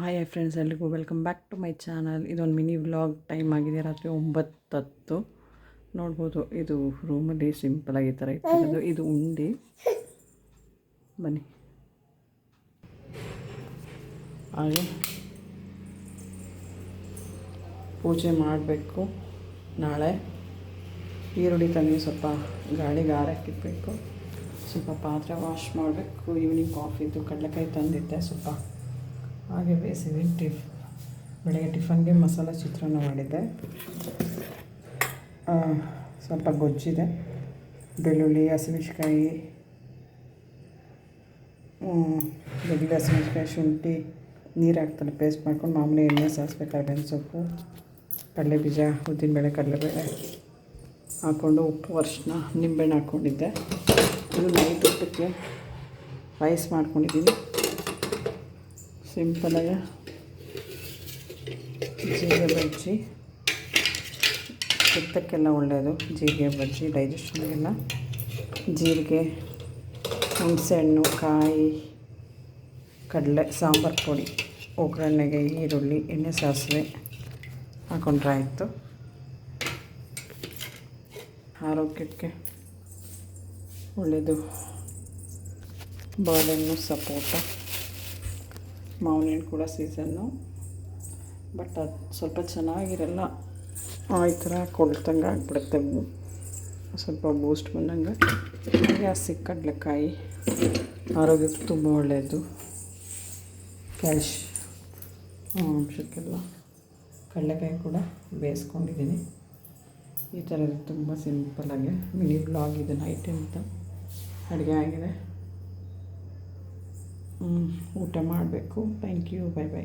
Hi friends ಎಲ್ರಿಗೂ welcome back to my channel ಇದೊಂದು mini vlog time ಆಗಿದೆ. ರಾತ್ರಿ ಒಂಬತ್ತು ಹತ್ತು ನೋಡ್ಬೋದು, ಇದು ರೂಮಲ್ಲಿ ಸಿಂಪಲಾಗಿ ಈ ಥರ ಇಟ್ಟಿರೋದು. ಇದು ಉಂಡಿ. ಬನ್ನಿ. ಹಾಗೆ ಪೂಜೆ ಮಾಡಬೇಕು. ನಾಳೆ ಈರುಳ್ಳಿ ತಂದು ಸ್ವಲ್ಪ ಗಾಳಿಗೆ ಆರಕ್ಕಿಡಬೇಕು ಸ್ವಲ್ಪ ಪಾತ್ರೆ ವಾಶ್ ಮಾಡಬೇಕು. ಈವ್ನಿಂಗ್ ಕಾಫಿದು ಕಡಲೆಕಾಯಿ ತಂದಿದ್ದೆ. ಸ್ವಲ್ಪ ಹಾಗೆ ಬೇಯಿಸಿದ್ದೀನಿ ಟಿಫ್, ಬೆಳಗ್ಗೆ ಟಿಫನ್ಗೆ ಮಸಾಲ ಚಿತ್ರಾನ್ನ ಮಾಡಿದ್ದೆ. ಸ್ವಲ್ಪ ಗೊಜ್ಜಿದೆ. ಬೆಳ್ಳುಳ್ಳಿ ಹಸಿಮೆಣ್ಸಿಕಾಯಿ ಬೆಳ್ಳುಳ್ಳಿ ಹಸಿಮೆಣ್ಸಿಕಾಯಿ ಶುಂಠಿ, ನೀರು ಹಾಕ್ತಾರೆ ಪೇಸ್ಟ್ ಮಾಡ್ಕೊಂಡು ಮಾಮೂಲಿ ಎಣ್ಣೆ ಸಾಸಿವೆ ಕರ್ಬೇವಿನ ಸೊಪ್ಪು ಕಡಲೆ ಬೀಜ ಉದ್ದಿನಬೇಳೆ ಕಡಲೆಬೇಳೆ ಹಾಕ್ಕೊಂಡು ಉಪ್ಪು ಅರಿಶಿನ ನಿಂಬೆಹಣ್ಣು ಹಾಕ್ಕೊಂಡಿದ್ದೆ. ಇದು ನೈಟ್ ಊಟಕ್ಕೆ ರೈಸ್ ಮಾಡ್ಕೊಂಡಿದ್ದೀನಿ. ಸಿಂಪಲಾಗಿ ಜೀರಿಗೆ ಬಜ್ಜಿ. ಪಿತ್ತಕ್ಕೆಲ್ಲ ಒಳ್ಳೆಯದು. ಜೀರಿಗೆ ಬಜ್ಜಿ ಡೈಜೆಷನ್ಗೆಲ್ಲ ಜೀರಿಗೆ ಹುಣಸೆಹಣ್ಣು ಕಾಯಿ, ಕಡಲೆ, ಸಾಂಬಾರು ಪುಡಿ, ಒಗ್ಗರಣೆಗೆ ಈರುಳ್ಳಿ, ಎಣ್ಣೆ, ಸಾಸಿವೆ ಹಾಕೊಂಡ್ರೆ ಆಯಿತು. ಆರೋಗ್ಯಕ್ಕೆ ಒಳ್ಳೆಯದು. ಬಾಳೆಹಣ್ಣು ಸಪೋಟ. ಮಾವಿನ ಹಣ್ಣು ಕೂಡ ಸೀಸನ್ನು ಬಟ್ ಅದು ಸ್ವಲ್ಪ ಚೆನ್ನಾಗಿರಲ್ಲ. ಆ, ಈ ಥರ ಕೊಳ್ತಂಗೆ ಆಗಿಬಿಡುತ್ತೆ. ಸ್ವಲ್ಪ ಬೂಸ್ಟ್ ಬಂದಂಗೆ. ಹಾಗೆ ಹಸಿ ಕಡಲೆಕಾಯಿ ಆರೋಗ್ಯಕ್ಕೆ ತುಂಬ ಒಳ್ಳೆಯದು. ಕ್ಯಾಲ್ಶ್ ಅಂಶಕ್ಕೆಲ್ಲ ಕಡಲೆಕಾಯಿ ಕೂಡ ಬೇಯಿಸ್ಕೊಂಡಿದ್ದೀನಿ. ಈ ಥರದ್ದು ತುಂಬ ಸಿಂಪಲಾಗಿ ಮಿನಿ ಬ್ಲಾಗ್ ಇದೆ ನೈಟ್ ಅಂತ ಅಡುಗೆ ಆಗಿದೆ. ಊಟ ಮಾಡಬೇಕು. Thank you bye bye